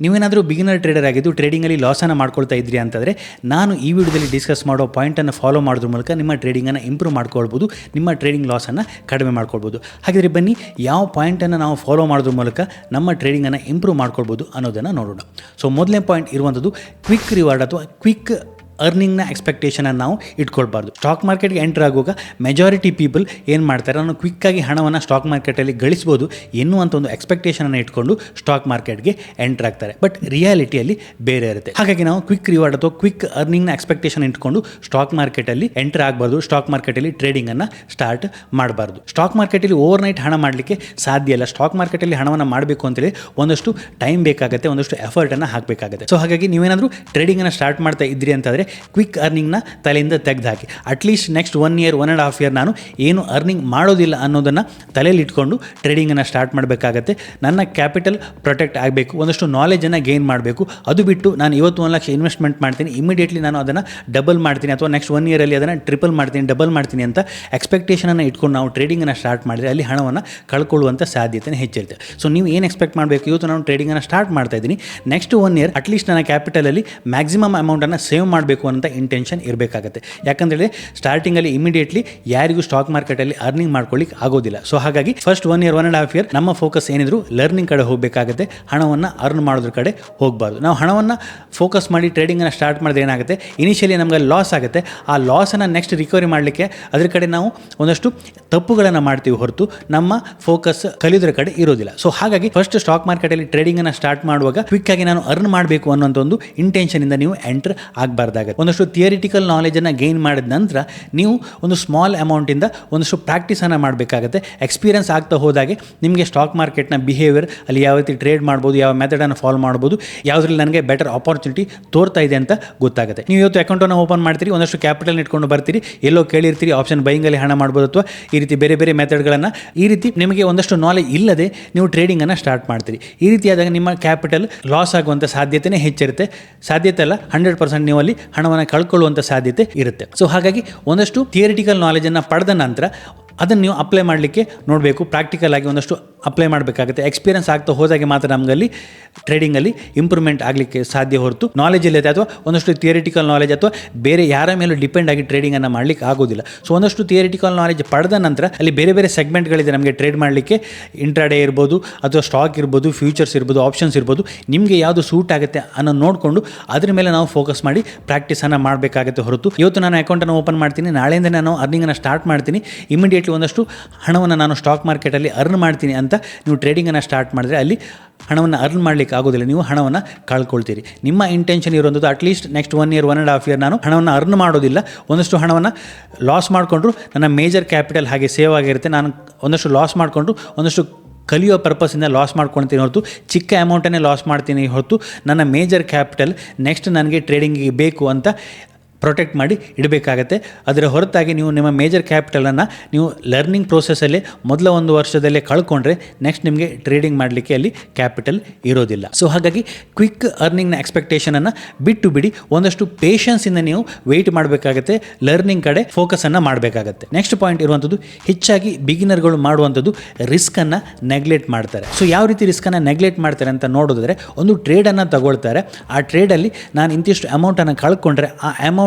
ನೀವೇನಾದರೂ beginner trader ಆಗಿದ್ದು ಟ್ರೇಡಿಂಗಲ್ಲಿ ಲಾಸನ್ನು ಮಾಡ್ಕೊಳ್ತಾ ಇದ್ರಿ ಅಂತಂದರೆ ನಾನು ಈ ವಿಡಿಯೋದಲ್ಲಿ ಡಿಸ್ಕಸ್ ಮಾಡೋ ಪಾಯಿಂಟನ್ನು ಫಾಲೋ ಮಾಡೋದ್ರ ಮೂಲಕ ನಿಮ್ಮ ಟ್ರೇಡಿಂಗನ್ನು ಇಂಪ್ರೂವ್ ಮಾಡ್ಕೊಳ್ಬೋದು, ನಿಮ್ಮ ಟ್ರೇಡಿಂಗ್ ಲಾಸನ್ನು ಕಡಿಮೆ ಮಾಡ್ಕೊಳ್ಬೋದು. ಹಾಗಿದ್ರೆ ಬನ್ನಿ, ಯಾವ ಪಾಯಿಂಟನ್ನು ನಾವು ಫಾಲೋ ಮಾಡೋದ್ರ ಮೂಲಕ ನಮ್ಮ ಟ್ರೇಡಿಂಗನ್ನು ಇಂಪ್ರೂವ್ ಮಾಡ್ಕೊಳ್ಬೋದು ಅನ್ನೋದನ್ನು ನೋಡೋಣ. ಸೊ ಮೊದಲನೇ ಪಾಯಿಂಟ್ ಇರುವಂಥದ್ದು ಕ್ವಿಕ್ ರಿವಾರ್ಡ್ ಅಥವಾ ಕ್ವಿಕ್ ಅರ್ನಿಂಗ್ನ ಎಕ್ಸ್ಪೆಕ್ಟೇಷನ್ನ ನಾವು ಇಟ್ಕೊಳ್ಬಾರ್ದು. ಸ್ಟಾಕ್ ಮಾರ್ಕೆಟ್ಗೆ ಎಂಟರ್ ಆಗುವಾಗ ಮೆಜಾರಿಟಿ ಪೀಪಲ್ ಏನು ಮಾಡ್ತಾರೆ? ನಾನು ಕ್ವಿಕ್ಕಾಗಿ ಹಣವನ್ನು ಸ್ಟಾಕ್ ಮಾರ್ಕೆಟಲ್ಲಿ ಗಳಿಸ್ಬೋದು ಎನ್ನುವಂಥ ಒಂದು ಎಕ್ಸ್ಪೆಕ್ಟೇಷನನ್ನು ಇಟ್ಕೊಂಡು ಸ್ಟಾಕ್ ಮಾರ್ಕೆಟ್ಗೆ ಎಂಟರ್ ಆಗ್ತಾರೆ. ಬಟ್ ರಿಯಾಲಿಟಿಯಲ್ಲಿ ಬೇರೆ ಇರುತ್ತೆ. ಹಾಗಾಗಿ ನಾವು ಕ್ವಿಕ್ ರಿವಾರ್ಡ್ ಅಥವಾ ಕ್ವಿಕ್ ಅರ್ನಿಂಗ್ನ ಎಕ್ಸ್ಪೆಕ್ಟೇಷನ್ ಇಟ್ಕೊಂಡು ಸ್ಟಾಕ್ ಮಾರ್ಕೆಟಲ್ಲಿ ಎಂಟರ್ ಆಗಬಾರ್ದು. ಸ್ಟಾಕ್ ಮಾರ್ಕೆಟಲ್ಲಿ ಟ್ರೇಡಿಂಗನ್ನು ಸ್ಟಾರ್ಟ್ ಮಾಡಬಾರ್ದು. ಸ್ಟಾಕ್ ಮಾರ್ಕೆಟಲ್ಲಿ ಓವರ್ ನೈಟ್ ಹಣ ಮಾಡಲಿಕ್ಕೆ ಸಾಧ್ಯ ಇಲ್ಲ. ಸ್ಟಾಕ್ ಮಾರ್ಕೆಟಲ್ಲಿ ಹಣವನ್ನು ಮಾಡಬೇಕು ಅಂತೇಳಿ ಒಂದಷ್ಟು ಟೈಮ್ ಬೇಕಾಗುತ್ತೆ, ಒಂದಷ್ಟು ಎಫರ್ಟನ್ನು ಹಾಕಬೇಕಾಗುತ್ತೆ. ಸೊ ಹಾಗಾಗಿ ನೀವೇನಾದರೂ ಟ್ರೇಡಿಂಗನ್ನು ಸ್ಟಾರ್ಟ್ ಮಾಡ್ತಾ ಇದ್ರಿ ಅಂತಂದರೆ ಕ್ವಿಕ್ ಅರ್ನಿಂಗ್ನ ತಲೆಯಿಂದ ತೆಗೆದು ಹಾಕಿ at least next one year one and half year ನಾನು ಏನು ಅರ್ನಿಂಗ್ ಮಾಡೋದಿಲ್ಲ ಅನ್ನೋದನ್ನು ತಲೆಯಲ್ಲಿ ಇಟ್ಕೊಂಡು ಟ್ರೇಡಿಂಗನ್ನು ಸ್ಟಾರ್ಟ್ ಮಾಡಬೇಕಾಗತ್ತೆ. ನನ್ನ ಕ್ಯಾಪಿಟಲ್ ಪ್ರೊಟೆಕ್ಟ್ ಆಗಬೇಕು, ಒಂದಷ್ಟು ನಾಲೆಜನ್ನು ಗೇನ್ ಮಾಡಬೇಕು. ಅದು ಬಿಟ್ಟು ನಾನು ಇವತ್ತು ಒಂದು ಲಕ್ಷ ಇನ್ವೆಸ್ಟ್ಮೆಂಟ್ ಮಾಡ್ತೀನಿ ಇಮಿಡಿಯೇಟ್ಲಿ ನಾನು ಅದನ್ನು ಡಬಲ್ ಮಾಡ್ತೀನಿ ಅಥವಾ ನೆಕ್ಸ್ಟ್ ಒನ್ ಇಯರಲ್ಲಿ ಅದನ್ನು ಟ್ರಿಪಲ್ ಮಾಡ್ತೀನಿ ಡಬಲ್ ಮಾಡ್ತೀನಿ ಅಂತ ಎಕ್ಸ್ಪೆಕ್ಟೇಷನನ್ನು ಇಟ್ಕೊಂಡು ನಾವು ಟ್ರೇಡಿಂಗನ್ನು ಸ್ಟಾರ್ಟ್ ಮಾಡಿದರೆ ಅಲ್ಲಿ ಹಣವನ್ನು ಕಳ್ಕೊಳ್ಳುವಂಥ ಸಾಧ್ಯತೆ ಹೆಚ್ಚಿರುತ್ತೆ. ಸೊ ನೀವು ಏನು ಎಕ್ಸ್ಪೆಕ್ಟ್ ಮಾಡಬೇಕು? ಇವತ್ತು ನಾನು ಟ್ರೇಡಿಂಗನ್ನು ಸ್ಟಾರ್ಟ್ ಮಾಡ್ತಾ ಇದ್ದೀನಿ. ನೆಕ್ಸ್ಟ್ ಒನ್ ಇಯರ್ ಅಟ್ಲೀಸ್ಟ್ ನನ್ನ ಕ್ಯಾಪಿಟಲಲ್ಲಿ ಮ್ಯಾಕ್ಸಿಮಮ್ ಅಮೌಂಟನ್ನು ಸೇವ್ ಮಾಡಬೇಕು ಅಂತ ಇಂಟೆನ್ಷನ್ ಇರಬೇಕಾಗುತ್ತೆ. ಯಾಕಂದರೆ ಸ್ಟಾರ್ಟಿಂಗಲ್ಲಿ ಇಮಿಡಿಯೇಟ್ಲಿ ಯಾರಿಗೂ ಸ್ಟಾಕ್ ಮಾರ್ಕೆಟಲ್ಲಿ ಅರ್ನಿಂಗ್ ಮಾಡ್ಕೊಳ್ಳಿಕ್ಕೆ ಆಗೋದಿಲ್ಲ. ಸೊ ಹಾಗಾಗಿ first one year one and half year ನಮ್ಮ ಫೋಕಸ್ ಏನಿದ್ರು ಲರ್ನಿಂಗ್ ಕಡೆ ಹೋಗಬೇಕಾಗುತ್ತೆ. ಹಣವನ್ನು ಅರ್ನ್ ಮಾಡೋದ್ರ ಕಡೆ ಹೋಗಬಾರ್ದು. ನಾವು ಹಣವನ್ನು ಫೋಕಸ್ ಮಾಡಿ ಟ್ರೇಡಿಂಗನ್ನು ಸ್ಟಾರ್ಟ್ ಮಾಡಿದ್ರೆ ಏನಾಗುತ್ತೆ? ಇನಿಷಿಯಲಿ ನಮಗೆ ಲಾಸ್ ಆಗುತ್ತೆ. ಆ ಲಾಸನ್ನು ನೆಕ್ಸ್ಟ್ ರಿಕವರಿ ಮಾಡಲಿಕ್ಕೆ ಅದ್ರ ಕಡೆ ನಾವು ಒಂದಷ್ಟು ತಪ್ಪುಗಳನ್ನು ಮಾಡ್ತೀವಿ ಹೊರತು ನಮ್ಮ ಫೋಕಸ್ ಕಲಿಯೋದ್ರ ಕಡೆ ಇರೋದಿಲ್ಲ. ಸೊ ಹಾಗಾಗಿ ಫಸ್ಟ್ ಸ್ಟಾಕ್ ಮಾರ್ಕೆಟಲ್ಲಿ ಟ್ರೇಡಿಂಗನ್ನು ಸ್ಟಾರ್ಟ್ ಮಾಡುವಾಗ ಕ್ವಿಕ್ಕಾಗಿ ನಾನು ಅರ್ನ್ ಮಾಡಬೇಕು ಅನ್ನೋಂಥ ಒಂದು ಇಂಟೆನ್ಷನಿಂದ ನೀವು ಎಂಟರ್ ಆಗಬಾರ್ದಾಗುತ್ತೆ ಒಂದಷ್ಟು ಥಿಯರಿಟಿಕಲ್ ನಾಲೆಜನ್ನು ಗೇನ್ ಮಾಡಿದ ನಂತರ ನೀವು ಒಂದು ಸ್ಮಾಲ್ ಅಮೌಂಟಿಂದ ಒಂದಷ್ಟು ಪ್ರಾಕ್ಟೀಸನ್ನು ಮಾಡಬೇಕಾಗುತ್ತೆ. ಎಕ್ಸ್ಪೀರಿಯನ್ಸ್ ಆಗ್ತಾ ಹೋದಾಗೆ ನಿಮಗೆ ಸ್ಟಾಕ್ ಮಾರ್ಕೆಟ್ನ ಬಿಹೇವಿಯರ್ ಅಲ್ಲಿ ಯಾವ ರೀತಿ ಟ್ರೇಡ್ ಮಾಡ್ಬೋದು, ಯಾವ ಮೆಥಡನ್ನು ಫಾಲೋ ಮಾಡ್ಬೋದು, ಯಾವುದ್ರಲ್ಲಿ ನನಗೆ ಬೆಟರ್ ಆಪರ್ಚುನಿಟಿ ತೋರ್ತಾ ಇದೆ ಅಂತ ಗೊತ್ತಾಗುತ್ತೆ. ನೀವು ಇವತ್ತು ಅಕೌಂಟನ್ನು ಓಪನ್ ಮಾಡ್ತೀರಿ, ಒಂದಷ್ಟು ಕ್ಯಾಪಿಟಲ್ ಇಟ್ಕೊಂಡು ಬರ್ತೀರಿ, ಎಲ್ಲೋ ಕೇಳಿರ್ತೀರಿ ಆಪ್ಷನ್ ಬೈಂಗಲ್ಲಿ ಹಣ ಮಾಡ್ಬೋದು ಅಥವಾ ಈ ರೀತಿ ಬೇರೆ ಬೇರೆ ಮೆಥಡ್ಗಳನ್ನು ಈ ರೀತಿ ನಿಮಗೆ ಒಂದಷ್ಟು ನಾಲೆಜ್ ಇಲ್ಲದೆ ನೀವು ಟ್ರೇಡಿಂಗನ್ನು ಸ್ಟಾರ್ಟ್ ಮಾಡ್ತೀರಿ. ಈ ರೀತಿಯಾದಾಗ ನಿಮ್ಮ ಕ್ಯಾಪಿಟಲ್ ಲಾಸ್ ಆಗುವಂಥ ಸಾಧ್ಯತೆನೇ ಹೆಚ್ಚಿರುತ್ತೆ. ಸಾಧ್ಯತೆ ಅಲ್ಲ ಹಂಡ್ರೆಡ್ ಪರ್ಸೆಂಟ್ ನೀವು ಅಲ್ಲಿ ಹಣವನ್ನು ಕಳ್ಕೊಳ್ಳುವಂಥ ಸಾಧ್ಯತೆ ಇರುತ್ತೆ. ಸೊ ಹಾಗಾಗಿ ಒಂದಷ್ಟು ಥಿಯರಿಟಿಕಲ್ ನಾಲೆಜನ್ನು ಪಡೆದ ನಂತರ ಅದನ್ನು ನೀವು ಅಪ್ಲೈ ಮಾಡಲಿಕ್ಕೆ ನೋಡಬೇಕು. ಪ್ರಾಕ್ಟಿಕಲ್ ಆಗಿ ಒಂದಷ್ಟು ಅಪ್ಲೈ ಮಾಡಬೇಕಾಗುತ್ತೆ. ಎಕ್ಸ್ಪೀರಿಯನ್ಸ್ ಆಗ್ತಾ ಹೋದಾಗೆ ಮಾತ್ರ ನಮಗಲ್ಲಿ ಟ್ರೇಡಿಂಗಲ್ಲಿ ಇಂಪ್ರೂವ್ಮೆಂಟ್ ಆಗಲಿಕ್ಕೆ ಸಾಧ್ಯ ಹೊರತು ನಾಲೆಜ್ ಇಲ್ಲದೆ ಅಥವಾ ಒಂದಷ್ಟು ಥಿಯರಿಟಿಕಲ್ ನಾಲೆಜ್ ಅಥವಾ ಬೇರೆ ಯಾರ ಮೇಲೂ ಡಿಪೆಂಡ್ ಆಗಿ ಟ್ರೇಡಿಂಗನ್ನು ಮಾಡಲಿಕ್ಕೆ ಆಗೋದಿಲ್ಲ. ಸೊ ಒಂದಷ್ಟು ಥಿಯರಿಟಿಕಲ್ ನಾಲೆಜ್ ಪಡೆದ ನಂತರ ಅಲ್ಲಿ ಬೇರೆ ಬೇರೆ ಸೆಗ್ಮೆಂಟ್ಗಳಿದೆ ನಮಗೆ ಟ್ರೇಡ್ ಮಾಡಲಿಕ್ಕೆ. ಇಂಟ್ರಾಡೇ ಇರ್ಬೋದು ಅಥವಾ ಸ್ಟಾಕ್ ಇರ್ಬೋದು ಫ್ಯೂಚರ್ಸ್ ಇರ್ಬೋದು ಆಪ್ಷನ್ಸ್ ಇರ್ಬೋದು. ನಿಮಗೆ ಯಾವುದು ಸೂಟ್ ಆಗುತ್ತೆ ಅನ್ನೋ ನೋಡಿಕೊಂಡು ಅದ್ರ ಮೇಲೆ ನಾವು ಫೋಕಸ್ ಮಾಡಿ ಪ್ರಾಕ್ಟೀಸನ್ನು ಮಾಡಬೇಕಾಗುತ್ತೆ ಹೊರತು. ಇವತ್ತು ನಾನು ಅಕೌಂಟನ್ನು ಓಪನ್ ಮಾಡ್ತೀನಿ. ನಾಳೆಯಿಂದ ನಾನು ಅರ್ನಿಂಗನ್ನು ಸ್ಟಾರ್ಟ್ ಮಾಡ್ತೀನಿ. ಒಂದಷ್ಟು ಹಣವನ್ನು ನಾನು ಸ್ಟಾಕ್ ಮಾರ್ಕೆಟಲ್ಲಿ ಅರ್ನ್ ಮಾಡ್ತೀನಿ ಅಂತ ನೀವು ಟ್ರೇಡಿಂಗನ್ನು ಸ್ಟಾರ್ಟ್ ಮಾಡಿದ್ರೆ ಅಲ್ಲಿ ಹಣವನ್ನು ಅರ್ನ್ ಮಾಡಲಿಕ್ಕೆ ಆಗೋದಿಲ್ಲ. ನೀವು ಹಣವನ್ನು ಕಳ್ಕೊಳ್ತೀರಿ. ನಿಮ್ಮ ಇಂಟೆನ್ಷನ್ ಇರುವಂಥದ್ದು at least next one year one and half year ನಾನು ಹಣವನ್ನು ಅರ್ನ್ ಮಾಡೋದಿಲ್ಲ. ಒಂದಷ್ಟು ಹಣವನ್ನು ಲಾಸ್ ಮಾಡಿಕೊಂಡ್ರು ನನ್ನ ಮೇಜರ್ ಕ್ಯಾಪಿಟಲ್ ಹಾಗೆ ಸೇವ್ ಆಗಿರುತ್ತೆ. ನಾನು ಒಂದಷ್ಟು ಲಾಸ್ ಮಾಡಿಕೊಂಡ್ರು ಒಂದಷ್ಟು ಕಲಿಯೋ ಪರ್ಪಸಿಂದ ಲಾಸ್ ಮಾಡ್ಕೊಳ್ತೀನಿ ಹೊರತು, ಚಿಕ್ಕ ಅಮೌಂಟನ್ನೇ ಲಾಸ್ ಮಾಡ್ತೀನಿ ಹೊರತು ನನ್ನ ಮೇಜರ್ ಕ್ಯಾಪಿಟಲ್ ನೆಕ್ಸ್ಟ್ ನನಗೆ ಟ್ರೇಡಿಂಗಿಗೆ ಬೇಕು ಅಂತ ಪ್ರೊಟೆಕ್ಟ್ ಮಾಡಿ ಇಡಬೇಕಾಗತ್ತೆ. ಅದರ ಹೊರತಾಗಿ ನೀವು ನಿಮ್ಮ ಮೇಜರ್ ಕ್ಯಾಪಿಟಲನ್ನು ನೀವು ಲರ್ನಿಂಗ್ ಪ್ರೋಸೆಸಲ್ಲಿ ಮೊದಲ ಒಂದು ವರ್ಷದಲ್ಲೇ ಕಳ್ಕೊಂಡ್ರೆ ನೆಕ್ಸ್ಟ್ ನಿಮಗೆ ಟ್ರೇಡಿಂಗ್ ಮಾಡಲಿಕ್ಕೆ ಅಲ್ಲಿ ಕ್ಯಾಪಿಟಲ್ ಇರೋದಿಲ್ಲ. ಸೊ ಹಾಗಾಗಿ ಕ್ವಿಕ್ ಅರ್ನಿಂಗ್ನ ಎಕ್ಸ್ಪೆಕ್ಟೇಷನನ್ನು ಬಿಟ್ಟು ಬಿಡಿ. ಒಂದಷ್ಟು ಪೇಷನ್ಸಿಂದ ನೀವು ವೆಯ್ಟ್ ಮಾಡಬೇಕಾಗತ್ತೆ. ಲರ್ನಿಂಗ್ ಕಡೆ ಫೋಕಸನ್ನು ಮಾಡಬೇಕಾಗತ್ತೆ. ನೆಕ್ಸ್ಟ್ ಪಾಯಿಂಟ್ ಇರುವಂಥದ್ದು ಹೆಚ್ಚಾಗಿ ಬಿಗಿನರ್ಗಳು ಮಾಡುವಂಥದ್ದು ರಿಸ್ಕನ್ನು ನೆಗ್ಲೆಕ್ಟ್ ಮಾಡ್ತಾರೆ. ಸೊ ಯಾವ ರೀತಿ ರಿಸ್ಕನ್ನು ನೆಗ್ಲೆಕ್ಟ್ ಮಾಡ್ತಾರೆ ಅಂತ ನೋಡೋದಾದರೆ ಒಂದು ಟ್ರೇಡನ್ನು ತಗೊಳ್ತಾರೆ. ಆ ಟ್ರೇಡಲ್ಲಿ ನಾನು ಇಂತಿಷ್ಟು ಅಮೌಂಟನ್ನು ಕಳ್ಕೊಂಡ್ರೆ ಆ ಅಮೌಂಟ್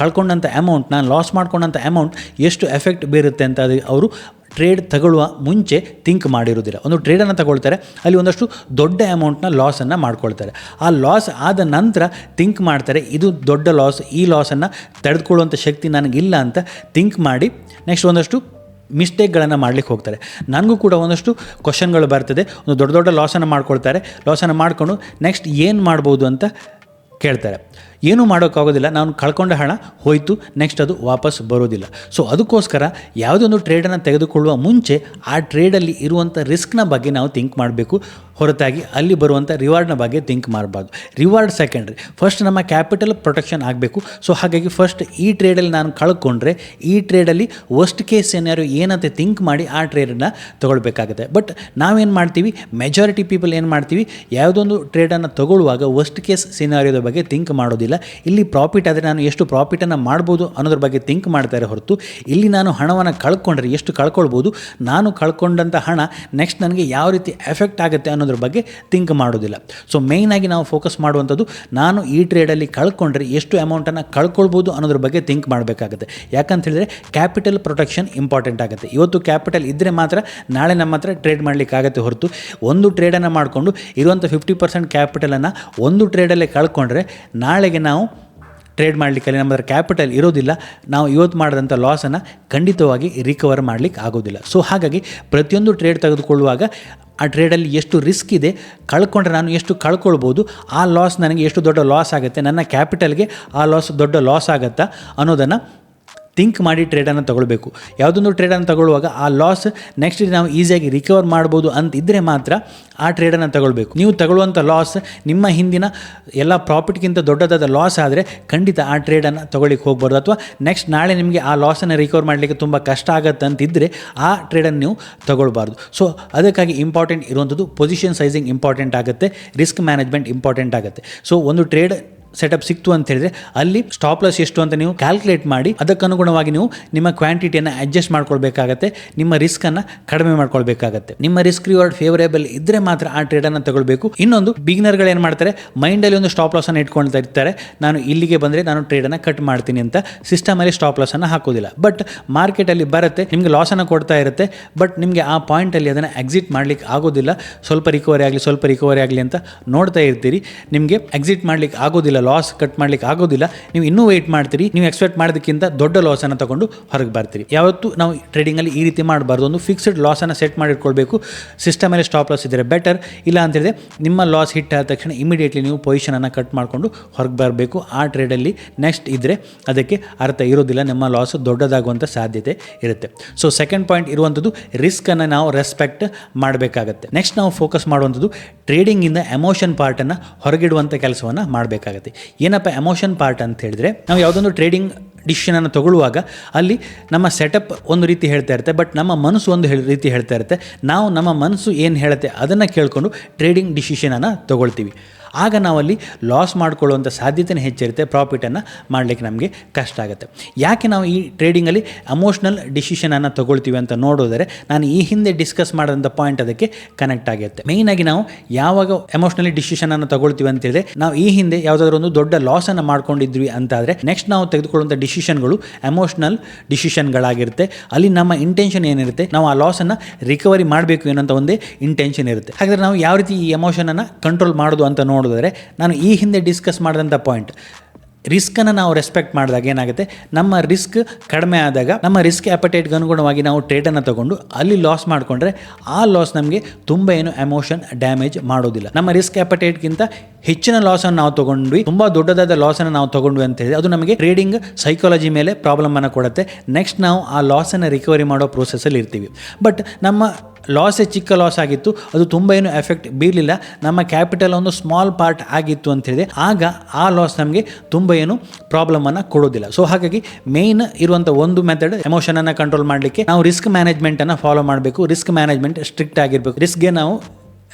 ಕಳ್ಕೊಂಡಂಥ ಅಮೌಂಟ್ ನಾನು ಲಾಸ್ ಮಾಡ್ಕೊಂಡಂಥ ಅಮೌಂಟ್ ಎಷ್ಟು ಎಫೆಕ್ಟ್ ಬೀರುತ್ತೆ ಅಂತ ಅದು ಅವರು ಟ್ರೇಡ್ ತಗೊಳ್ಳುವ ಮುಂಚೆ ಥಿಂಕ್ ಮಾಡಿರೋದಿಲ್ಲ ಒಂದು ಟ್ರೇಡನ್ನು ತಗೊಳ್ತಾರೆ, ಅಲ್ಲಿ ಒಂದಷ್ಟು ದೊಡ್ಡ ಅಮೌಂಟ್ನ ಲಾಸನ್ನು ಮಾಡ್ಕೊಳ್ತಾರೆ. ಆ ಲಾಸ್ ಆದ ನಂತರ ಥಿಂಕ್ ಮಾಡ್ತಾರೆ, ಇದು ದೊಡ್ಡ ಲಾಸ್ ಈ ಲಾಸನ್ನು ತಡೆದುಕೊಳ್ಳುವಂಥ ಶಕ್ತಿ ನನಗಿಲ್ಲ ಅಂತ ಥಿಂಕ್ ಮಾಡಿ ನೆಕ್ಸ್ಟ್ ಒಂದಷ್ಟು ಮಿಸ್ಟೇಕ್ಗಳನ್ನು ಮಾಡ್ಲಿಕ್ಕೆ ಹೋಗ್ತಾರೆ. ನನಗೂ ಕೂಡ ಒಂದಷ್ಟು ಕ್ವಶನ್ಗಳು ಬರ್ತದೆ, ಒಂದು ದೊಡ್ಡ ದೊಡ್ಡ ಲಾಸನ್ನು ಮಾಡ್ಕೊಳ್ತಾರೆ ಲಾಸನ್ನು ಮಾಡಿಕೊಂಡು ನೆಕ್ಸ್ಟ್ ಏನು ಮಾಡ್ಬೋದು ಅಂತ ಕೇಳ್ತಾರೆ. ಏನೂ ಮಾಡೋಕ್ಕಾಗೋದಿಲ್ಲ. ನಾನು ಕಳ್ಕೊಂಡ ಹಣ, ಹೋಯಿತು ನೆಕ್ಸ್ಟ್ ಅದು ವಾಪಸ್ ಬರೋದಿಲ್ಲ. ಸೊ ಅದಕ್ಕೋಸ್ಕರ ಯಾವುದೇ ಒಂದು ಟ್ರೇಡನ್ನು ತೆಗೆದುಕೊಳ್ಳುವ ಮುಂಚೆ ಆ ಟ್ರೇಡಲ್ಲಿ ಇರುವಂಥ ರಿಸ್ಕ್ನ ಬಗ್ಗೆ ನಾವು ಥಿಂಕ್ ಮಾಡಬೇಕು. ಹೊರತಾಗಿ ಅಲ್ಲಿ ಬರುವಂಥ ರಿವಾರ್ಡ್ನ ಬಗ್ಗೆ ಥಿಂಕ್ ಮಾಡಬಾರ್ದು. ರಿವಾರ್ಡ್ ಸೆಕೆಂಡ್ರಿ ಫಸ್ಟ್ ನಮ್ಮ ಕ್ಯಾಪಿಟಲ್ ಪ್ರೊಟೆಕ್ಷನ್ ಆಗಬೇಕು. ಸೊ ಹಾಗಾಗಿ ಫಸ್ಟ್ ಈ ಟ್ರೇಡಲ್ಲಿ ನಾನು ಕಳ್ಕೊಂಡ್ರೆ ಈ ಟ್ರೇಡಲ್ಲಿ ವರ್ಸ್ಟ್ ಕೇಸ್ ಏನಾರು ಏನಂತ ಥಿಂಕ್ ಮಾಡಿ ಆ ಟ್ರೇಡನ್ನು ತೊಗೊಳ್ಬೇಕಾಗುತ್ತೆ. ಬಟ್ ನಾವೇನು ಮಾಡ್ತೀವಿ? ಮೆಜಾರಿಟಿ ಪೀಪಲ್ ಏನು ಮಾಡ್ತೀವಿ? ಯಾವುದೊಂದು ಟ್ರೇಡನ್ನು ತಗೊಳ್ಳುವಾಗ ವರ್ಸ್ಟ್ ಕೇಸ್ ಸಿನಾರಿಯೋದ ಬಗ್ಗೆ ಥಿಂಕ್ ಮಾಡೋದಿಲ್ಲ. ಮಾಡೋದಿಲ್ಲ ಇಲ್ಲಿ ಪ್ರಾಫಿಟ್ ಆದರೆ ನಾನು ಎಷ್ಟು ಪ್ರಾಫಿಟನ್ನು ಮಾಡ್ಬೋದು ಅನ್ನೋದ್ರ ಬಗ್ಗೆ ಥಿಂಕ್ ಮಾಡ್ತಾರೆ ಹೊರತು, ಇಲ್ಲಿ ನಾನು ಹಣವನ್ನು ಕಳ್ಕೊಂಡ್ರೆ ಎಷ್ಟು ಕಳ್ಕೊಳ್ಬೋದು, ನಾನು ಕಳ್ಕೊಂಡಂಥ ಹಣ ನೆಕ್ಸ್ಟ್ ನನಗೆ ಯಾವ ರೀತಿ ಎಫೆಕ್ಟ್ ಆಗುತ್ತೆ ಅನ್ನೋದ್ರ ಬಗ್ಗೆ ಥಿಂಕ್ ಮಾಡೋದಿಲ್ಲ. ಸೊ ಮೇಯ್ನಾಗಿ ನಾವು ಫೋಕಸ್ ಮಾಡುವಂಥದ್ದು, ನಾನು ಈ ಟ್ರೇಡಲ್ಲಿ ಕಳ್ಕೊಂಡ್ರೆ ಎಷ್ಟು ಅಮೌಂಟನ್ನು ಕಳ್ಕೊಳ್ಬೋದು ಅನ್ನೋದ್ರ ಬಗ್ಗೆ ಥಿಂಕ್ ಮಾಡಬೇಕಾಗುತ್ತೆ. ಯಾಕಂತ ಹೇಳಿದ್ರೆ ಕ್ಯಾಪಿಟಲ್ ಪ್ರೊಟೆಕ್ಷನ್ ಇಂಪಾರ್ಟೆಂಟ್ ಆಗುತ್ತೆ. ಇವತ್ತು ಕ್ಯಾಪಿಟಲ್ ಇದ್ದರೆ ಮಾತ್ರ ನಾಳೆ ನಮ್ಮ ಹತ್ರ ಟ್ರೇಡ್ ಮಾಡಲಿಕ್ಕೆ ಆಗುತ್ತೆ ಹೊರತು. ಒಂದು ಟ್ರೇಡನ್ನು ಮಾಡಿಕೊಂಡು ಇರುವಂಥ ಫಿಫ್ಟಿ ಪರ್ಸೆಂಟ್ ಕ್ಯಾಪಿಟಲನ್ನು ಒಂದು ಟ್ರೇಡಲ್ಲೇ ಕಳ್ಕೊಂಡ್ರೆ ನಾಳೆಗೆ ನಾವು ಟ್ರೇಡ್ ಮಾಡಲಿಕ್ಕೆ ನಮ್ಮ ಕ್ಯಾಪಿಟಲ್ ಇರೋದಿಲ್ಲ, ನಾವು ಇವತ್ತು ಮಾಡಿದಂಥ ಲಾಸನ್ನು ಖಂಡಿತವಾಗಿ ರಿಕವರ್ ಮಾಡಲಿಕ್ಕೆ ಆಗೋದಿಲ್ಲ. ಸೊ ಹಾಗಾಗಿ ಪ್ರತಿಯೊಂದು ಟ್ರೇಡ್ ತೆಗೆದುಕೊಳ್ಳುವಾಗ ಆ ಟ್ರೇಡಲ್ಲಿ ಎಷ್ಟು ರಿಸ್ಕ್ ಇದೆ, ಕಳ್ಕೊಂಡ್ರೆ ನಾನು ಎಷ್ಟು ಕಳ್ಕೊಳ್ಬೋದು, ಆ ಲಾಸ್ ನನಗೆ ಎಷ್ಟು ದೊಡ್ಡ ಲಾಸ್ ಆಗುತ್ತೆ, ನನ್ನ ಕ್ಯಾಪಿಟಲ್ಗೆ ಆ ಲಾಸ್ ದೊಡ್ಡ ಲಾಸ್ ಆಗುತ್ತಾ ಅನ್ನೋದನ್ನು ಥಿಂಕ್ ಮಾಡಿ ಟ್ರೇಡನ್ನು ತಗೊಳ್ಬೇಕು. ಯಾವುದೊಂದು ಟ್ರೇಡನ್ನು ತಗೊಳ್ಳುವಾಗ ಆ ಲಾಸ್ ನೆಕ್ಸ್ಟ್ ನಾವು ಈಸಿಯಾಗಿ ರಿಕವರ್ ಮಾಡ್ಬೋದು ಅಂತ ಇದ್ದರೆ ಮಾತ್ರ ಆ ಟ್ರೇಡನ್ನು ತಗೊಳ್ಬೇಕು. ನೀವು ತಗೊಳ್ಳುವಂಥ ಲಾಸ್ ನಿಮ್ಮ ಹಿಂದಿನ ಎಲ್ಲ ಪ್ರಾಫಿಟ್ಗಿಂತ ದೊಡ್ಡದಾದ ಲಾಸ್ ಆದರೆ ಖಂಡಿತ ಆ ಟ್ರೇಡನ್ನು ತಗೊಳ್ಳಿಕ್ಕೆ ಹೋಗ್ಬಾರ್ದು. ಅಥವಾ ನೆಕ್ಸ್ಟ್ ನಾಳೆ ನಿಮಗೆ ಆ ಲಾಸನ್ನು ರಿಕವರ್ ಮಾಡಲಿಕ್ಕೆ ತುಂಬ ಕಷ್ಟ ಆಗುತ್ತೆ ಅಂತಿದ್ದರೆ ಆ ಟ್ರೇಡನ್ನು ನೀವು ತಗೊಳ್ಬಾರ್ದು. ಸೊ ಅದಕ್ಕಾಗಿ ಇಂಪಾರ್ಟೆಂಟ್ ಇರುವಂಥದ್ದು ಪೊಸಿಷನ್ ಸೈಜಿಂಗ್ ಇಂಪಾರ್ಟೆಂಟ್ ಆಗುತ್ತೆ ರಿಸ್ಕ್ ಮ್ಯಾನೇಜ್ಮೆಂಟ್ ಇಂಪಾರ್ಟೆಂಟ್ ಆಗುತ್ತೆ. ಸೊ ಒಂದು ಟ್ರೇಡ್ ಸೆಟಪ್ ಸಿಕ್ತು ಅಂತ ಹೇಳಿದ್ರೆ ಅಲ್ಲಿ ಸ್ಟಾಪ್ ಲಾಸ್ ಎಷ್ಟು ಅಂತ ನೀವು ಕ್ಯಾಲ್ಕುಲೇಟ್ ಮಾಡಿ ಅದಕ್ಕನುಗುಣವಾಗಿ ನೀವು ನಿಮ್ಮ ಕ್ವಾಂಟಿಟಿಯನ್ನು ಅಡ್ಜಸ್ಟ್ ಮಾಡ್ಕೊಳ್ಬೇಕಾಗತ್ತೆ. ನಿಮ್ಮ ರಿಸ್ಕನ್ನು ಕಡಿಮೆ ಮಾಡ್ಕೊಳ್ಬೇಕಾಗತ್ತೆ. ನಿಮ್ಮ ರಿಸ್ಕ್ ರಿವಾರ್ಡ್ ಫೇವರೇಬಲ್ ಇದ್ದರೆ ಮಾತ್ರ ಆ ಟ್ರೇಡನ್ನು ತಗೊಳ್ಬೇಕು. ಇನ್ನೊಂದು ಬಿಗಿನರ್ಗಳು ಏನು ಮಾಡ್ತಾರೆ? ಮೈಂಡಲ್ಲಿ ಒಂದು ಸ್ಟಾಪ್ ಲಾಸನ್ನು ಇಟ್ಕೊಳ್ತಾ ಇರ್ತಾರೆ. ನಾನು ಇಲ್ಲಿಗೆ ಬಂದರೆ ನಾನು ಟ್ರೇಡನ್ನು ಕಟ್ ಮಾಡ್ತೀನಿ ಅಂತ ಸಿಸ್ಟಮಲ್ಲಿ ಸ್ಟಾಪ್ ಲಾಸನ್ನು ಹಾಕೋದಿಲ್ಲ. ಬಟ್ ಮಾರ್ಕೆಟಲ್ಲಿ ಬರುತ್ತೆ, ನಿಮಗೆ ಅನ್ನು ಕೊಡ್ತಾ ಇರುತ್ತೆ. ಬಟ್ ನಿಮಗೆ ಆ ಪಾಯಿಂಟಲ್ಲಿ ಅದನ್ನು ಎಕ್ಸಿಟ್ ಮಾಡ್ಲಿಕ್ಕೆ ಆಗೋದಿಲ್ಲ. ಸ್ವಲ್ಪ ರಿಕವರಿ ಆಗಲಿ, ಸ್ವಲ್ಪ ರಿಕವರಿ ಆಗಲಿ ಅಂತ ನೋಡ್ತಾ ಇರ್ತೀರಿ. ನಿಮಗೆ ಎಕ್ಸಿಟ್ ಮಾಡ್ಲಿಕ್ಕೆ ಆಗೋದಿಲ್ಲ. ಲಾಸ್ ಕಟ್ ಮಾಡ್ಲಿಕ್ಕೆ ಆಗೋದಿಲ್ಲ. ನೀವು ಇನ್ನೂ ವೆಯ್ಟ್ ಮಾಡ್ತೀರಿ. ನೀವು ಎಕ್ಸ್ಪೆಕ್ಟ್ ಮಾಡೋದಕ್ಕಿಂತ ದೊಡ್ಡ ಲಾಸನ್ನು ತಗೊಂಡು ಹೊರಗೆ ಬರ್ತೀರಿ. ಯಾವತ್ತೂ ನಾವು ಟ್ರೇಡಿಂಗಲ್ಲಿ ಈ ರೀತಿ ಮಾಡಬಾರ್ದು. ಒಂದು ಫಿಕ್ಸ್ಡ್ ಲಾಸನ್ನು ಸೆಟ್ ಮಾಡಿಟ್ಕೊಳ್ಬೇಕು. ಸಿಸ್ಟಮಲ್ಲಿ ಸ್ಟಾಪ್ ಲಾಸ್ ಇದ್ದರೆ ಬೆಟರ್ ಇಲ್ಲ ಅಂತ ಹೇಳಿದ್ರೆ ನಿಮ್ಮ ಲಾಸ್ ಹಿಟ್ ಆದ ತಕ್ಷಣ ಇಮಿಡಿಯೇಟ್ಲಿ ನೀವು ಪೊಸಿಷನನ್ನು ಕಟ್ ಮಾಡಿಕೊಂಡು ಹೊರಗೆ ಬರಬೇಕು. ಆ ಟ್ರೇಡಲ್ಲಿ ನೆಕ್ಸ್ಟ್ ಇದ್ದರೆ ಅದಕ್ಕೆ ಅರ್ಥ ಇರೋದಿಲ್ಲ. ನಿಮ್ಮ ಲಾಸ್ ದೊಡ್ಡದಾಗುವಂಥ ಸಾಧ್ಯತೆ ಇರುತ್ತೆ. ಸೊ ಸೆಕೆಂಡ್ ಪಾಯಿಂಟ್ ಇರುವಂಥದ್ದು ರಿಸ್ಕನ್ನು ನಾವು ರೆಸ್ಪೆಕ್ಟ್ ಮಾಡಬೇಕಾಗತ್ತೆ. ನೆಕ್ಸ್ಟ್ ನಾವು ಫೋಕಸ್ ಮಾಡುವಂಥದ್ದು ಟ್ರೇಡಿಂಗಿಂದ ಎಮೋಷನ್ ಪಾರ್ಟನ್ನು ಹೊರಗಿಡುವಂಥ ಕೆಲಸವನ್ನು ಮಾಡಬೇಕಾಗತ್ತೆ. ಏನಪ್ಪ ಎಮೋಷನ್ ಪಾರ್ಟ್ ಅಂತ ಹೇಳಿದ್ರೆ, ನಾವು ಯಾವುದೊಂದು ಟ್ರೇಡಿಂಗ್ ಡಿಸಿಷನನ್ನು ತಗೊಳ್ಳುವಾಗ ಅಲ್ಲಿ ನಮ್ಮ ಸೆಟಪ್ ಒಂದು ರೀತಿ ಹೇಳ್ತಾ ಇರುತ್ತೆ ಬಟ್ ನಮ್ಮ ಮನಸ್ಸು ಒಂದು ರೀತಿ ಹೇಳ್ತಾ ಇರುತ್ತೆ. ನಾವು ನಮ್ಮ ಮನಸ್ಸು ಏನು ಹೇಳುತ್ತೆ ಅದನ್ನು ಕೇಳಿಕೊಂಡು ಟ್ರೇಡಿಂಗ್ ಡಿಸಿಷನನ್ನು ತಗೊಳ್ತೀವಿ. ಆಗ ನಾವಲ್ಲಿ ಲಾಸ್ ಮಾಡ್ಕೊಳ್ಳುವಂಥ ಸಾಧ್ಯತೆನೇ ಹೆಚ್ಚಿರುತ್ತೆ ಪ್ರಾಫಿಟನ್ನು ಮಾಡಲಿಕ್ಕೆ ನಮಗೆ ಕಷ್ಟ ಆಗುತ್ತೆ. ಯಾಕೆ ನಾವು ಈ ಟ್ರೇಡಿಂಗಲ್ಲಿ ಅಮೋಷ್ನಲ್ ಡಿಸಿಷನನ್ನು ತಗೊಳ್ತೀವಿ ಅಂತ ನೋಡೋದರೆ ನಾನು ಈ ಹಿಂದೆ ಡಿಸ್ಕಸ್ ಮಾಡಿದಂಥ ಪಾಯಿಂಟ್ ಅದಕ್ಕೆ ಕನೆಕ್ಟ್ ಆಗಿರುತ್ತೆ ಮೇಯ್ನಾಗಿ ನಾವು ಯಾವಾಗ ಎಮೋಷ್ನಲಿ ಡಿಸಿಷನನ್ನು ತಗೊಳ್ತೀವಿ ಅಂತ ಹೇಳಿದ್ರೆ, ನಾವು ಈ ಹಿಂದೆ ಯಾವುದಾದ್ರೂ ಒಂದು ದೊಡ್ಡ ಲಾಸನ್ನು ಮಾಡ್ಕೊಂಡಿದ್ವಿ ಅಂತಾದರೆ ನೆಕ್ಸ್ಟ್ ನಾವು ತೆಗೆದುಕೊಳ್ಳುವಂಥ ಡಿಸಿಷನ್ಗಳು ಎಮೋಷ್ನಲ್ ಡಿಸಿಷನ್ಗಳಾಗಿರುತ್ತೆ ಅಲ್ಲಿ ನಮ್ಮ ಇಂಟೆನ್ಷನ್ ಏನಿರುತ್ತೆ, ನಾವು ಆ ಲಾಸನ್ನು ರಿಕವರಿ ಮಾಡಬೇಕು ಏನಂತ ಒಂದೇ ಇಂಟೆನ್ಷನ್ ಇರುತ್ತೆ. ಹಾಗಾದರೆ ನಾವು ಯಾವ ರೀತಿ ಈ ಎಮೋಷನನ್ನು ಕಂಟ್ರೋಲ್ ಮಾಡೋದು ಅಂತ ನೋಡಿದ್ರೆ ನಾನು ಈ ಹಿಂದೆ ಡಿಸ್ಕಸ್ ಮಾಡಿದಂಥ ಪಾಯಿಂಟ್ ರಿಸ್ಕನ್ನು ನಾವು ರೆಸ್ಪೆಕ್ಟ್ ಮಾಡಿದಾಗ ಏನಾಗುತ್ತೆ? ನಮ್ಮ ರಿಸ್ಕ್ ಕಡಿಮೆ ಆದಾಗ, ನಮ್ಮ ರಿಸ್ಕ್ ಅಪಟೈಟ್ಗೆ ಅನುಗುಣವಾಗಿ ನಾವು ಟ್ರೇಡನ್ನು ತಗೊಂಡು ಅಲ್ಲಿ ಲಾಸ್ ಮಾಡಿಕೊಂಡ್ರೆ ಆ ಲಾಸ್ ನಮಗೆ ತುಂಬ ಏನು ಎಮೋಷನ್ ಡ್ಯಾಮೇಜ್ ಮಾಡೋದಿಲ್ಲ. ನಮ್ಮ ರಿಸ್ಕ್ ಅಪಟೈಟ್ಗಿಂತ ಹೆಚ್ಚಿನ ಲಾಸನ್ನು ನಾವು ತಗೊಂಡ್ವಿ, ತುಂಬ ದೊಡ್ಡದಾದ ಲಾಸನ್ನು ನಾವು ತಗೊಂಡ್ವಿ ಅಂತ ಹೇಳಿ ಅದು ನಮಗೆ ಟ್ರೇಡಿಂಗ್ ಸೈಕಾಲಜಿ ಮೇಲೆ ಪ್ರಾಬ್ಲಮನ್ನು ಕೊಡುತ್ತೆ. ನೆಕ್ಸ್ಟ್ ನಾವು ಆ ಲಾಸನ್ನು ರಿಕವರಿ ಮಾಡೋ ಪ್ರೋಸೆಸ್ಸಲ್ಲಿ ಇರ್ತೀವಿ. ಬಟ್ ನಮ್ಮ ಲಾಸೇ ಚಿಕ್ಕ ಲಾಸ್ ಆಗಿತ್ತು, ಅದು ತುಂಬ ಏನು ಎಫೆಕ್ಟ್ ಬೀರಲಿಲ್ಲ. ನಮ್ಮ ಕ್ಯಾಪಿಟಲ್ ಒಂದು ಸ್ಮಾಲ್ ಪಾರ್ಟ್ ಆಗಿತ್ತು ಅಂತ ಹೇಳಿದೆ ಆಗ ಆ ಲಾಸ್ ನಮಗೆ ತುಂಬ ಏನು ಪ್ರಾಬ್ಲಮನ್ನು ಕೊಡೋದಿಲ್ಲ. ಸೊ ಹಾಗಾಗಿ ಮೇಯ್ನ್ ಇರುವಂಥ ಒಂದು ಮೆಥಡ್ ಎಮೋಷನನ್ನು ಕಂಟ್ರೋಲ್ ಮಾಡಲಿಕ್ಕೆ ನಾವು ರಿಸ್ಕ್ ಮ್ಯಾನೇಜ್ಮೆಂಟನ್ನು ಫಾಲೋ ಮಾಡಬೇಕು. ರಿಸ್ಕ್ ಮ್ಯಾನೇಜ್ಮೆಂಟ್ ಸ್ಟ್ರಿಕ್ಟ್ ಆಗಿರಬೇಕು. ರಿಸ್ಕ್ಗೆ ನಾವು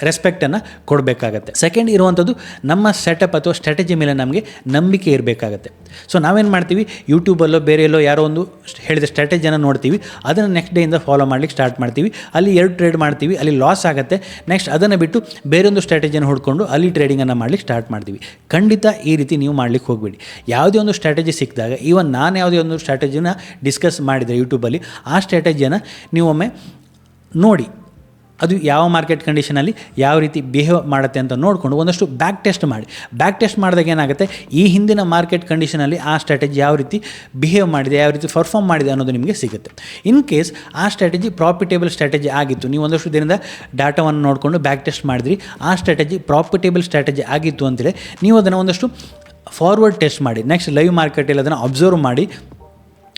ರೆಸ್ಪೆಕ್ಟನ್ನು ಕೊಡಬೇಕಾಗತ್ತೆ. ಸೆಕೆಂಡ್ ಇರುವಂಥದ್ದು ನಮ್ಮ ಸೆಟಪ್ ಅಥವಾ ಸ್ಟ್ರಾಟಜಿ ಮೇಲೆ ನಮಗೆ ನಂಬಿಕೆ ಇರಬೇಕಾಗತ್ತೆ. ಸೊ ನಾವೇನು ಮಾಡ್ತೀವಿ? ಯೂಟ್ಯೂಬಲ್ಲೋ ಬೇರೆ ಎಲ್ಲೋ ಯಾರೋ ಒಂದು ಹೇಳಿದ ಸ್ಟ್ರಾಟಜಿಯನ್ನು ನೋಡ್ತೀವಿ. ಅದನ್ನು ನೆಕ್ಸ್ಟ್ ಡೇಯಿಂದ ಫಾಲೋ ಮಾಡ್ಲಿಕ್ಕೆ ಸ್ಟಾರ್ಟ್ ಮಾಡ್ತೀವಿ. ಅಲ್ಲಿ ಎರಡು ಟ್ರೇಡ್ ಮಾಡ್ತೀವಿ. ಅಲ್ಲಿ ಲಾಸ್ ಆಗುತ್ತೆ. ನೆಕ್ಸ್ಟ್ ಅದನ್ನು ಬಿಟ್ಟು ಬೇರೊಂದು ಸ್ಟ್ರಾಟಜಿಯನ್ನು ಹುಡ್ಕೊಂಡು ಅಲ್ಲಿ ಟ್ರೇಡಿಂಗನ್ನು ಮಾಡ್ಲಿಕ್ಕೆ ಸ್ಟಾರ್ಟ್ ಮಾಡ್ತೀವಿ. ಖಂಡಿತ ಈ ರೀತಿ ನೀವು ಮಾಡ್ಲಿಕ್ಕೆ ಹೋಗಬೇಡಿ. ಯಾವುದೇ ಒಂದು ಸ್ಟ್ರಾಟಜಿ ಸಿಕ್ಕಿದಾಗ ಈವನ್ ನಾನು ಯಾವುದೇ ಒಂದು ಸ್ಟ್ರಾಟಜಿನ ಡಿಸ್ಕಸ್ ಮಾಡಿದರೆ ಯೂಟ್ಯೂಬಲ್ಲಿ ಆ ಸ್ಟ್ರಾಟಜಿಯನ್ನು ನೀವೊಮ್ಮೆ ನೋಡಿ. ಅದು ಯಾವ ಮಾರ್ಕೆಟ್ ಕಂಡೀಷನಲ್ಲಿ ಯಾವ ರೀತಿ ಬಿಹೇವ್ ಮಾಡುತ್ತೆ ಅಂತ ನೋಡಿಕೊಂಡು ಒಂದಷ್ಟು ಬ್ಯಾಕ್ ಟೆಸ್ಟ್ ಮಾಡಿ. ಬ್ಯಾಕ್ ಟೆಸ್ಟ್ ಮಾಡಿದಾಗ ಏನಾಗುತ್ತೆ? ಈ ಹಿಂದಿನ ಮಾರ್ಕೆಟ್ ಕಂಡೀಷನಲ್ಲಿ ಆ ಸ್ಟ್ರಾಟಜಿ ಯಾವ ರೀತಿ ಬಿಹೇವ್ ಮಾಡಿದೆ, ಯಾವ ರೀತಿ ಪರ್ಫಾರ್ಮ್ ಮಾಡಿದೆ ಅನ್ನೋದು ನಿಮಗೆ ಸಿಗುತ್ತೆ. ಇನ್ ಕೇಸ್ ಆ ಸ್ಟ್ರಾಟಜಿ ಪ್ರಾಫಿಟೇಬಲ್ ಸ್ಟ್ರಾಟಜಿ ಆಗಿತ್ತು, ನೀವು ಒಂದಷ್ಟು ದಿನದ ಡಾಟಾವನ್ನು ನೋಡಿಕೊಂಡು ಬ್ಯಾಕ್ ಟೆಸ್ಟ್ ಮಾಡಿದ್ರಿ, ಆ ಸ್ಟ್ರಾಟಜಿ ಪ್ರಾಫಿಟೇಬಲ್ ಸ್ಟ್ರಾಟಜಿ ಆಗಿತ್ತು ಅಂತೇಳಿ ನೀವು ಅದನ್ನು ಒಂದಷ್ಟು ಫಾರ್ವರ್ಡ್ ಟೆಸ್ಟ್ ಮಾಡಿ ನೆಕ್ಸ್ಟ್ ಲೈವ್ ಮಾರ್ಕೆಟಲ್ಲಿ ಅದನ್ನು ಅಬ್ಸರ್ವ್ ಮಾಡಿ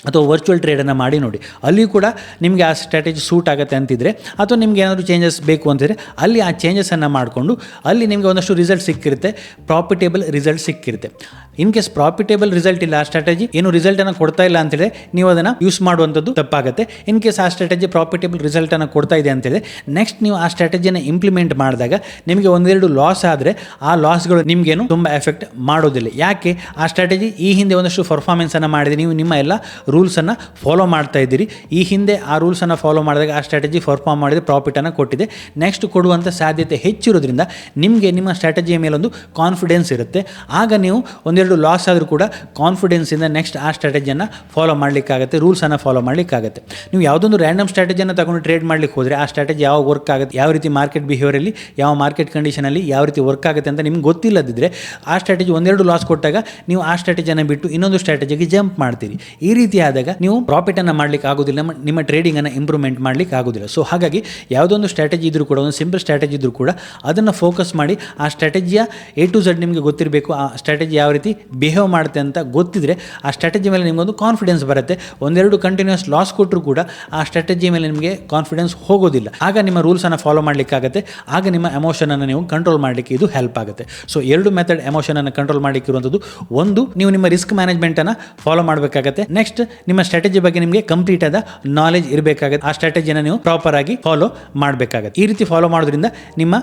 ಅಥವಾ ವರ್ಚುವಲ್ ಟ್ರೇಡನ್ನು ಮಾಡಿ ನೋಡಿ. ಅಲ್ಲಿ ಕೂಡ ನಿಮಗೆ ಆ ಸ್ಟ್ರಾಟಜಿ ಸೂಟ್ ಆಗುತ್ತೆ ಅಂತಿದ್ರೆ, ಅಥವಾ ನಿಮ್ಗೆ ಏನಾದರೂ ಚೇಂಜಸ್ ಬೇಕು ಅಂತಿದ್ರೆ, ಅಲ್ಲಿ ಆ ಚೇಂಜಸನ್ನು ಮಾಡಿಕೊಂಡು, ಅಲ್ಲಿ ನಿಮಗೆ ಒಂದಷ್ಟು ರಿಸಲ್ಟ್ ಸಿಕ್ಕಿರುತ್ತೆ ಪ್ರಾಫಿಟೇಬಲ್ ರಿಸಲ್ಟ್ ಸಿಕ್ಕಿರುತ್ತೆ. ಇನ್ ಕೇಸ್ ಪ್ರಾಫಿಟೇಬಲ್ ರಿಸಲ್ಟ್ ಇಲ್ಲ ಆ ಸ್ಟ್ರಾಟಜಿ ಏನು ರಿಸಲ್ಟನ್ನು ಕೊಡ್ತಾ ಇಲ್ಲ ಅಂತೇಳಿ ನೀವು ಅದನ್ನು ಯೂಸ್ ಮಾಡುವಂಥದ್ದು ತಪ್ಪಾಗುತ್ತೆ. ಇನ್ ಕೇಸ್ ಆ ಸ್ಟ್ರಾಟಜಿ ಪ್ರಾಫಿಟೇಬಲ್ ರಿಸಲ್ಟನ್ನು ಕೊಡ್ತಾ ಇದೆ ಅಂತೇಳಿ ನೆಕ್ಸ್ಟ್ ನೀವು ಆ ಸ್ಟ್ರಾಟಜಿಯನ್ನು ಇಂಪ್ಲಿಮೆಂಟ್ ಮಾಡಿದಾಗ, ನಿಮಗೆ ಒಂದೆರಡು ಲಾಸ್ ಆದರೆ, ಆ ಲಾಸ್ಗಳು ನಿಮಗೇನು ತುಂಬ ಎಫೆಕ್ಟ್ ಮಾಡೋದಿಲ್ಲ. ಯಾಕೆ? ಆ ಸ್ಟ್ರಾಟಜಿ ಈ ಹಿಂದೆ ಒಂದಷ್ಟು ಪರ್ಫಾರ್ಮೆನ್ಸನ್ನು ಮಾಡಿದೆ. ನೀವು ನಿಮ್ಮ ಎಲ್ಲ ರೂಲ್ಸನ್ನು ಫಾಲೋ ಮಾಡ್ತಾ ಇದ್ದೀರಿ. ಈ ಹಿಂದೆ ಆ ರೂಲ್ಸನ್ನು ಫಾಲೋ ಮಾಡಿದಾಗ ಆ ಸ್ಟ್ರಾಟಜಿ ಪರ್ಫಾರ್ಮ್ ಮಾಡಿದರೆ ಪ್ರಾಫಿಟನ್ನು ಕೊಟ್ಟಿದೆ. ನೆಕ್ಸ್ಟ್ ಕೊಡುವಂಥ ಸಾಧ್ಯತೆ ಹೆಚ್ಚಿರೋದ್ರಿಂದ ನಿಮಗೆ ನಿಮ್ಮ ಸ್ಟ್ರಾಟಜಿಯ ಮೇಲೊಂದು ಕಾನ್ಫಿಡೆನ್ಸ್ ಇರುತ್ತೆ. ಆಗ ನೀವು ಒಂದೆರಡು ಲಾಸ್ ಆದರೂ ಕೂಡ ಕಾನ್ಫಿಡೆನ್ಸಿಂದ ನೆಕ್ಸ್ಟ್ ಆ ಸ್ಟ್ರಾಟಜಿಯನ್ನು ಫಾಲೋ ಮಾಡಲಿಕ್ಕಾಗುತ್ತೆ ರೂಲ್ಸನ್ನು ಫಾಲೋ ಮಾಡಲಿಕ್ಕಾಗುತ್ತೆ. ನೀವು ಯಾವುದೊಂದು ರ್ಯಾಂಡಮ್ ಸ್ಟ್ರಾಟಜಿಯನ್ನು ತಗೊಂಡು ಟ್ರೇಡ್ ಮಾಡಲಿಕ್ಕೆ ಹೋದರೆ ಆ ಸ್ಟ್ರಾಟಜಿ ಯಾವ ವರ್ಕ್ ಆಗುತ್ತೆ, ಯಾವ ರೀತಿ ಮಾರ್ಕೆಟ್ ಬಿಹೇವಿಯರಲ್ಲಿ ಯಾವ ಮಾರ್ಕೆಟ್ ಕಂಡೀಷನಲ್ಲಿ ಯಾವ ರೀತಿ ವರ್ಕ್ ಆಗುತ್ತೆ ಅಂತ ನಿಮ್ಗೆ ಗೊತ್ತಿಲ್ಲದಿದ್ದರೆ ಆ ಸ್ಟ್ರಾಟಜಿ ಒಂದೆರಡು ಲಾಸ್ ಕೊಟ್ಟಾಗ ನೀವು ಆ ಸ್ಟ್ರಾಟಜಿಯನ್ನು ಬಿಟ್ಟು ಇನ್ನೊಂದು ಸ್ಟ್ರಾಟಜಿಗೆ ಜಂಪ್ ಮಾಡ್ತೀರಿ. ಈ ರೀತಿ ಆದಾಗ ನೀವು ಪ್ರಾಫಿಟ್ ಪ್ರಾಫಿಟನ್ನು ಮಾಡ್ಲಿಕ್ಕೆ ಆಗೋದಿಲ್ಲ, ನಿಮ್ಮ- ಟ್ರೇಡಿಂಗ್ ಟ್ರೇಡಿಂಗನ್ನು ಇಂಪ್ರೂವ್ಮೆಂಟ್ ಮಾಡ್ಲಿಕ್ಕೆ ಆಗೋದಿಲ್ಲ. ಸೊ ಹಾಗಾಗಿ ಯಾವುದೊಂದು ಸ್ಟ್ರಾಟಜಿ ಇದ್ರೂ ಕೂಡ, ಒಂದು ಸಿಂಪಲ್ ಸ್ಟ್ರಾಟಜಿ ಇದ್ರೂ ಕೂಡ ಅದನ್ನು ಫೋಕಸ್ ಮಾಡಿ ಆ ಸ್ಟ್ರಾಟಜಿಯ ಎ ಟು ಝಡ್ ನಿಮಗೆ ಗೊತ್ತಿರಬೇಕು, ಆ ಸ್ಟ್ರಾಟಜಿ ಯಾವ ರೀತಿ ಬಿಹೇವ್ ಮಾಡುತ್ತೆ ಅಂತ ಗೊತ್ತಿದ್ರೆ ಆ ಸ್ಟ್ರಾಟಜಿ ಮೇಲೆ ನಿಮಗೊಂದು ಕಾನ್ಫಿಡೆನ್ಸ್ ಬರುತ್ತೆ. ಒಂದೆರಡು ಕಂಟಿನ್ಯೂಸ್ ಲಾಸ್ ಕೊಟ್ಟರು ಕೂಡ ಆ ಸ್ಟ್ರಾಟಜಿ ಮೇಲೆ ನಿಮಗೆ ಕಾನ್ಫಿಡೆನ್ಸ್ ಹೋಗೋದಿಲ್ಲ. ಆಗ ನಿಮ್ಮ ರೂಲ್ಸನ್ನು ಫಾಲೋ ಮಾಡಲಿಕ್ಕಾಗತ್ತೆ ಆಗ ನಿಮ್ಮ ಎಮೋಷನನ್ನು ನೀವು ಕಂಟ್ರೋಲ್ ಮಾಡಲಿಕ್ಕೆ ಇದು ಹೆಲ್ಪ್ ಆಗುತ್ತೆ. ಸೊ ಎರಡು ಮೆಥಡ್ ಎಮೋಷನನ್ನು ಕಂಟ್ರೋಲ್ ಮಾಡಲಿಕ್ಕಿರುವಂಥದ್ದು ಒಂದು, ನೀವು ನಿಮ್ಮ ರಿಸ್ಕ್ ಮ್ಯಾನೇಜ್ಮೆಂಟನ್ನು ಫಾಲೋ ಮಾಡಬೇಕಾಗತ್ತೆ. ನೆಕ್ಸ್ಟ್ ನಿಮ್ಮ ಸ್ಟ್ರಾಟಜಿ ಬಗ್ಗೆ ನಿಮಗೆ ಕಂಪ್ಲೀಟ್ ಆದ ನಾಲೆಜ್ ಇರಬೇಕಾಗುತ್ತೆ. ಆ ಸ್ಟ್ರಾಟಜಿನ ನೀವು ಪ್ರಾಪರ್ ಆಗಿ ಫಾಲೋ ಮಾಡಬೇಕಾಗತ್ತೆ. ಈ ರೀತಿ ಫಾಲೋ ಮಾಡೋದ್ರಿಂದ ನಿಮ್ಮ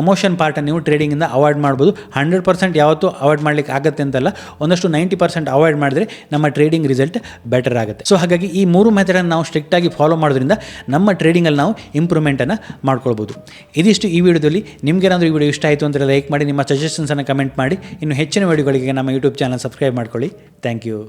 ಎಮೋಷನ್ ಪಾರ್ಟನ್ನು ನೀವು ಟ್ರೇಡಿಂಗಿಂದ ಅವಾಯ್ಡ್ ಮಾಡ್ಬೋದು. ಹಂಡ್ರೆಡ್ ಪರ್ಸೆಂಟ್ ಯಾವತ್ತೂ ಅವಾಯ್ಡ್ ಮಾಡಲಿಕ್ಕೆ ಆಗುತ್ತೆ ಅಂತಲ್ಲ, ಒಂದಷ್ಟು ನೈಂಟಿ ಪರ್ಸೆಂಟ್ ಅವಾಯ್ಡ್ ಮಾಡಿದ್ರೆ ನಮ್ಮ ಟ್ರೇಡಿಂಗ್ ರಿಸಲ್ಟ್ ಬೆಟರ್ ಆಗುತ್ತೆ. ಸೊ ಹಾಗಾಗಿ ಈ ಮೂರು ಮೆಥಡನ್ನು ನಾವು ಸ್ಟ್ರಿಕ್ಟಾಗಿ ಫಾಲೋ ಮಾಡೋದ್ರಿಂದ ನಮ್ಮ ಟ್ರೇಡಿಂಗಲ್ಲಿ ನಾವು ಇಂಪ್ರೂವ್ಮೆಂಟನ್ನು ಮಾಡ್ಕೊಳ್ಬೋದು. ಇದಿಷ್ಟು ಈ ವಿಡಿಯೋದಲ್ಲಿ. ನಿಮ್ಗೇನಾದರೂ ಈ ವಿಡಿಯೋ ಇಷ್ಟ ಆಯಿತು ಅಂತ ಲೈಕ್ ಮಾಡಿ, ನಿಮ್ಮ ಸಜೆಷನ್ಸನ್ನು ಕಮೆಂಟ್ ಮಾಡಿ. ಇನ್ನು ಹೆಚ್ಚಿನ ವಿಡಿಯೋಗಳಿಗೆ ನಮ್ಮ ಯೂಟ್ಯೂಬ್ ಚಾನಲ್ ಸಬ್ಸ್ಕ್ರೈಬ್ ಮಾಡ್ಕೊಳ್ಳಿ. Thank you